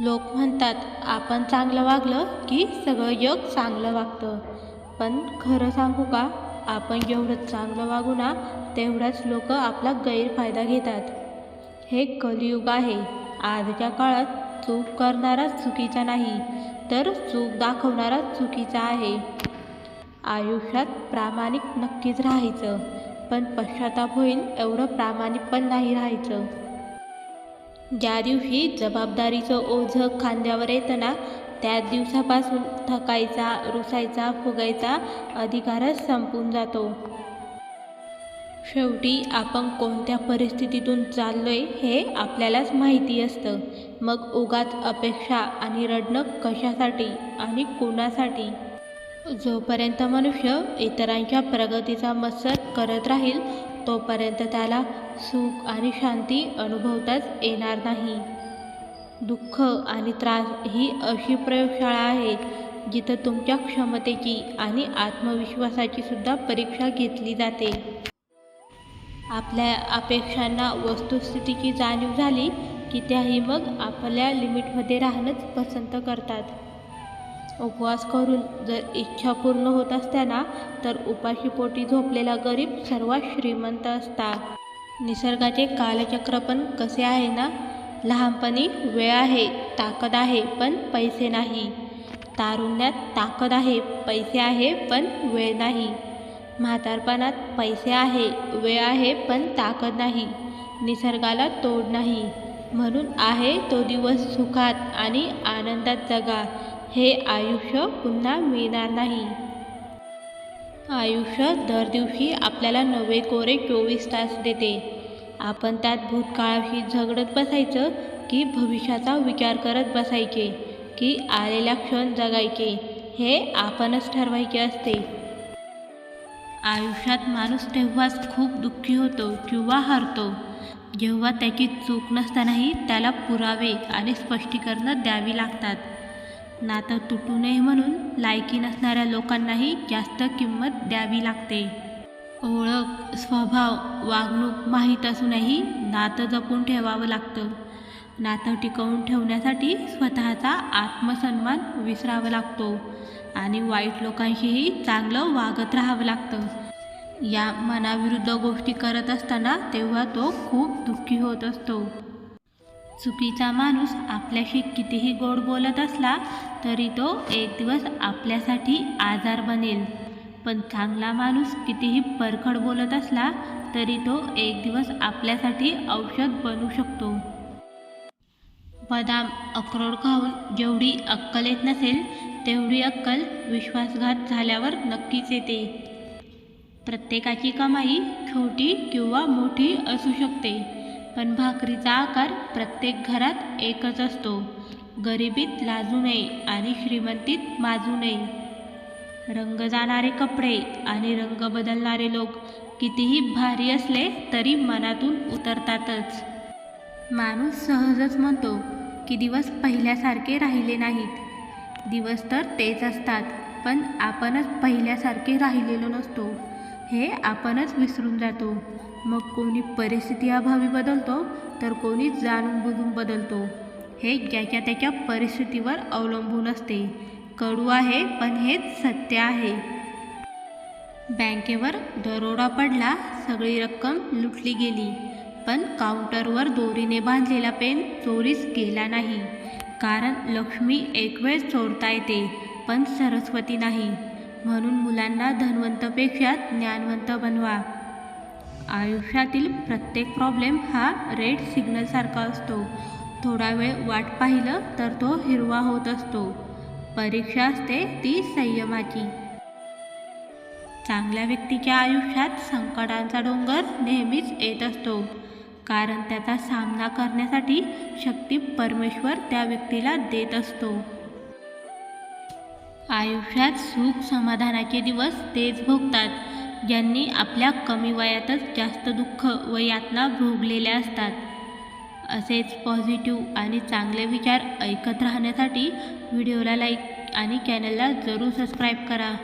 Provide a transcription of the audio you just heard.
लोक म्हणतात आपण चांगलं वागलं की सगळं जग चांगलं वागतं. पण खरं सांगू का? आपण जेवढं चांगलं वागू ना तेवढाच लोक आपला गैरफायदा घेतात. हे कलियुग आहे. आजच्या काळात चूक करणारा चुकीचा नाही तर चूक दाखवणारा चुकीचा आहे. आयुष्यात प्रामाणिक नक्कीच राहायचं पण पश्चाताप होईल एवढं प्रामाणिक पण नाही राहायचं. ज्या दिवशी जबाबदारीचं ओझं खांद्यावर येताना त्या दिवसापासून थकायचा रुसायचा फुगायचा अधिकारच संपून जातो. शेवटी आपण कोणत्या परिस्थितीतून चाललोय हे आपल्यालाच माहिती असतं. मग उगाच अपेक्षा आणि रडणं कशासाठी आणि कोणासाठी? जोपर्यंत मनुष्य इतरांच्या प्रगतीचा मत्सर करत राहील तोपर्यंत त्याला सुख आणि शांती अनुभवताच येणार नाही. दुःख आणि त्रास ही अशी प्रयोगशाळा आहे जिथं तुमच्या क्षमतेची आणि आत्मविश्वासाची सुद्धा परीक्षा घेतली जाते. आपल्या अपेक्षांना वस्तुस्थितीची जाणीव झाली की त्याही मग आपल्या लिमिटमध्ये राहणंच पसंत करतात. उपवास करून जर इच्छा पूर्ण होत असताना तर उपाशीपोटी झोपलेला गरीब सर्वात श्रीमंत असता निसर्गाचे कालचक्र पण कसे आहे ना? लहानपणी वेळ आहे ताकद आहे पण पैसे नाही. तारुण्यात ताकद आहे पैसे आहे पण वेळ नाही. म्हातारपणात पैसे आहे वेळ आहे पण ताकद नाही. निसर्गाला तोड नाही. म्हणून आहे तो दिवस सुखात आणि आनंदात जगा. हे आयुष्य पुन्हा मिळणार नाही. आयुष्य दर दिवशी आपल्याला नवे कोरे चोवीस तास देते. आपण त्यात भूतकाळाशी झगडत बसायचं की भविष्याचा विचार करत बसायचे की आलेला क्षण जगायचे हे आपणच ठरवायचे असते. आयुष्यात माणूस तेव्हाच खूप दुःखी होतो किंवा हरतो. जेव्हा त्याची चूक नसतानाही त्याला पुरावे आणि स्पष्टीकरणं द्यावी लागतात. नातं तुटू नये म्हणून लायकी नसणाऱ्या लोकांनाही जास्त किंमत द्यावी लागते. ओळख स्वभाव वागणूक माहीत असूनही नातं जपून ठेवावं लागतं. नातं टिकवून ठेवण्यासाठी स्वतःचा आत्मसन्मान विसरावा लागतो आणि वाईट लोकांशीही चांगलं वागत राहावं लागतं. या मनाविरुद्ध गोष्टी करत असताना तेव्हा तो खूप दुःखी होत असतो. चुकीचा माणूस आपल्याशी कितीही गोड बोलत असला तरी तो एक दिवस आपल्यासाठी आजार बनेल. पण चांगला माणूस कितीही परखड बोलत असला तरी तो एक दिवस आपल्यासाठी औषध बनू शकतो. बदाम अक्रोड खाऊन जेवढी अक्कल येत नसेल तेवढी अक्कल विश्वासघात झाल्यावर नक्कीच येते. प्रत्येकाची कमाई छोटी किंवा मोठी असू शकते. पण भाकरीचा आकार प्रत्येक घरात एकच असतो. गरिबीत लाजू नये आणि श्रीमंतीत माजू नये. रंग जाणारे कपडे आणि रंग बदलणारे लोक कितीही भारी असले तरी मनातून उतरतातच. माणूस सहजच म्हणतो की दिवस पहिल्यासारखे राहिले नाहीत. दिवस तर तेच असतात पण आपणच पहिल्यासारखे राहिलेलो नसतो. हे आपणच विसरून जातो. मग कोणी परिस्थिती अभावी बदलतो तर कोणी जाणून बुजून बदलतो. हे ज्याच्या त्याच्या परिस्थितीवर अवलंबून असते. कडू आहे पण हेच सत्य आहे. बँकेवर दरोडा पडला सगळी रक्कम लुटली गेली. पण काउंटरवर दोरीने बांधलेला पेन चोरीस गेला नाही. कारण लक्ष्मी एक वेळ चोरता येते पण सरस्वती नाही. म्हणून मुलांना धनवंतपेक्षा ज्ञानवंत बनवा. आयुष्यातील प्रत्येक प्रॉब्लेम हा रेड सिग्नलसारखा असतो. थोडा वेळ वाट पाहिलं तर तो हिरवा होत असतो. परीक्षा असते ती संयमाची. चांगल्या व्यक्तीच्या आयुष्यात संकटांचा डोंगर नेहमीच येत असतो. कारण त्याचा सामना करण्यासाठी शक्ती परमेश्वर त्या व्यक्तीला देत असतो. आयुष्यात सुख समाधानाचे दिवस तेच भोगतात. ज्यांनी आपल्या कमी वयातच जास्त दुःख व यातना भोगलेल्या असतात. असेच पॉझिटिव्ह आणि चांगले विचार ऐकत राहण्यासाठी व्हिडिओला लाईक आणि चॅनलला जरूर सबस्क्राईब करा.